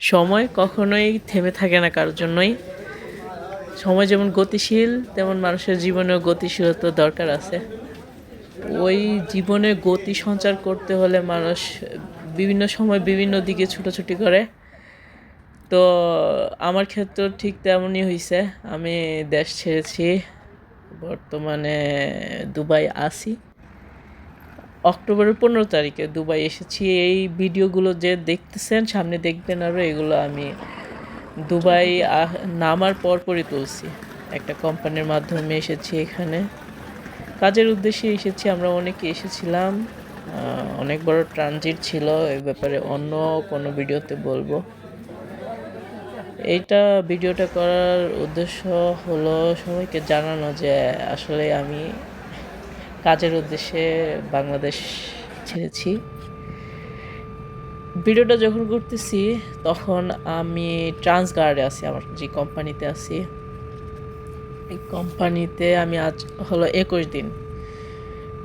সময় কখনোই থেমে থাকে না কারোর জন্যই। সময় যেমন গতিশীল, তেমন মানুষের জীবনেও গতিশীলতা দরকার আছে। ওই জীবনে গতি সঞ্চার করতে হলে মানুষ বিভিন্ন সময় বিভিন্ন দিকে ছুটোছুটি করে। তো আমার ক্ষেত্রে ঠিক তেমনই হয়েছে আমি দেশ ছেড়েছি, বর্তমানে দুবাই আসি অক্টোবরের পনেরো তারিখে দুবাই এসেছি। এই ভিডিওগুলো যে দেখতেছেন, সামনে দেখবেন আরও এগুলো আমি দুবাই নামার পরপরই তুলছি। একটা কোম্পানির মাধ্যমে এসেছি এখানে। কাজের উদ্দেশ্যে এসেছি, আমরা অনেকে এসেছিলাম। অনেক বড় ট্রানজিট ছিল এই ব্যাপারে অন্য কোনো ভিডিওতে বলব। এইটা ভিডিওটা করার উদ্দেশ্য হলো সবাইকে জানানো যে আসলে আমি কাজের উদ্দেশ্যে বাংলাদেশ ছেড়েছি। ভিডিওটা যখন করতেছি, তখন আমি ট্রান্সগার্ডে আছি, আমার যে কোম্পানিতে আছি। এই কোম্পানিতে আমি আজ হলো একুশ দিন।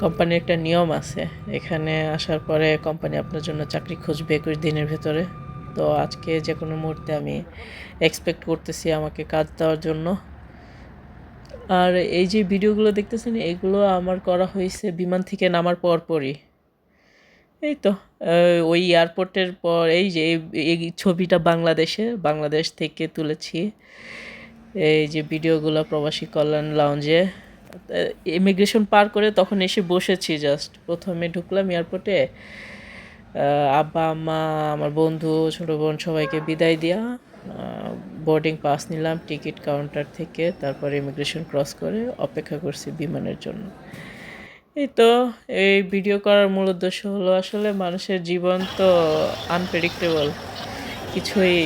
কোম্পানির একটা নিয়ম আছে, এখানে আসার পরে কোম্পানি আপনার জন্য চাকরি খুঁজবে একুশ দিনের ভেতরে। তো আজকে যে কোনো মুহূর্তে আমি এক্সপেক্ট করতেছি আমাকে কাজ দেওয়ার জন্য। আর এই যে ভিডিওগুলো দেখতেছেন, এগুলো আমার করা হয়েছে বিমান থেকে নামার পরপরই। এই তো ওই এয়ারপোর্টের পর, এই যে, এই- ছবিটা বাংলাদেশে, বাংলাদেশ থেকে তুলেছি। এই যে ভিডিওগুলো প্রবাসী কল্যাণ লাউঞ্জে ইমিগ্রেশন পার করে তখন এসে বসেছি জাস্ট প্রথমে ঢুকলাম এয়ারপোর্টে আব্বা, আম্মা, আমার বন্ধু, ছোটো বোন সবাইকে বিদায় দিয়া বোর্ডিং পাস নিলাম টিকিট কাউন্টার থেকে, তারপর ইমিগ্রেশন ক্রস করে অপেক্ষা করছি বিমানের জন্য। এই তো, এই ভিডিও করার মূল উদ্দেশ্য হলো আসলে মানুষের জীবন তো আনপ্রেডিক্টেবল কিছুই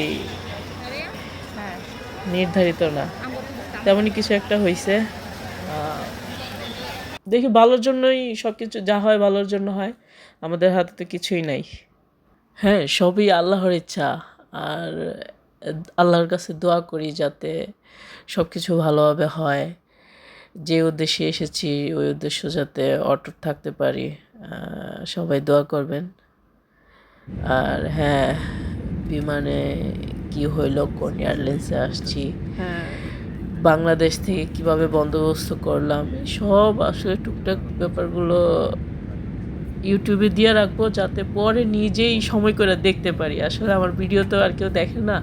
নির্ধারিত না। তেমনই কিছু একটা হয়েছে দেখি ভালোর জন্যই সব কিছু যা হয় ভালোর জন্য হয়, আমাদের হাতে তো কিছুই নাই। হ্যাঁ সবই আল্লাহর ইচ্ছা। আর আল্লাহর কাছে দোয়া করি যাতে সব কিছু ভালোভাবে হয়। যে উদ্দেশ্যে এসেছি ওই উদ্দেশ্য যাতে অটুট থাকতে পারি সবাই দোয়া করবেন। আর হ্যাঁ বিমানে কি হইল কোন এয়ারলাইন্সে আসছি বাংলাদেশ থেকে কীভাবে বন্দোবস্ত করলাম সব আসলে টুকটাক ব্যাপারগুলো ইউটিউবে দিয়ে রাখব যাতে পরে নিজেই সময় করে দেখতে পারি। আসলে আমার ভিডিও তো আর কেউ দেখে না।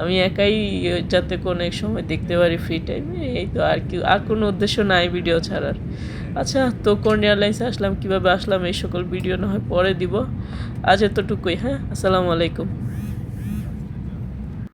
আমি একাই যাতে কোনো এক সময় দেখতে পারি ফ্রি টাইমে এই তো আর কি, আর কোনো উদ্দেশ্য নাই ভিডিও ছাড়ার। আচ্ছা তো কোন এয়ারলাইন্সে আসলাম, কীভাবে আসলাম এই সকল ভিডিও না হয় পরে দিব। আজ এতটুকুই হ্যাঁ? আসসালামু আলাইকুম।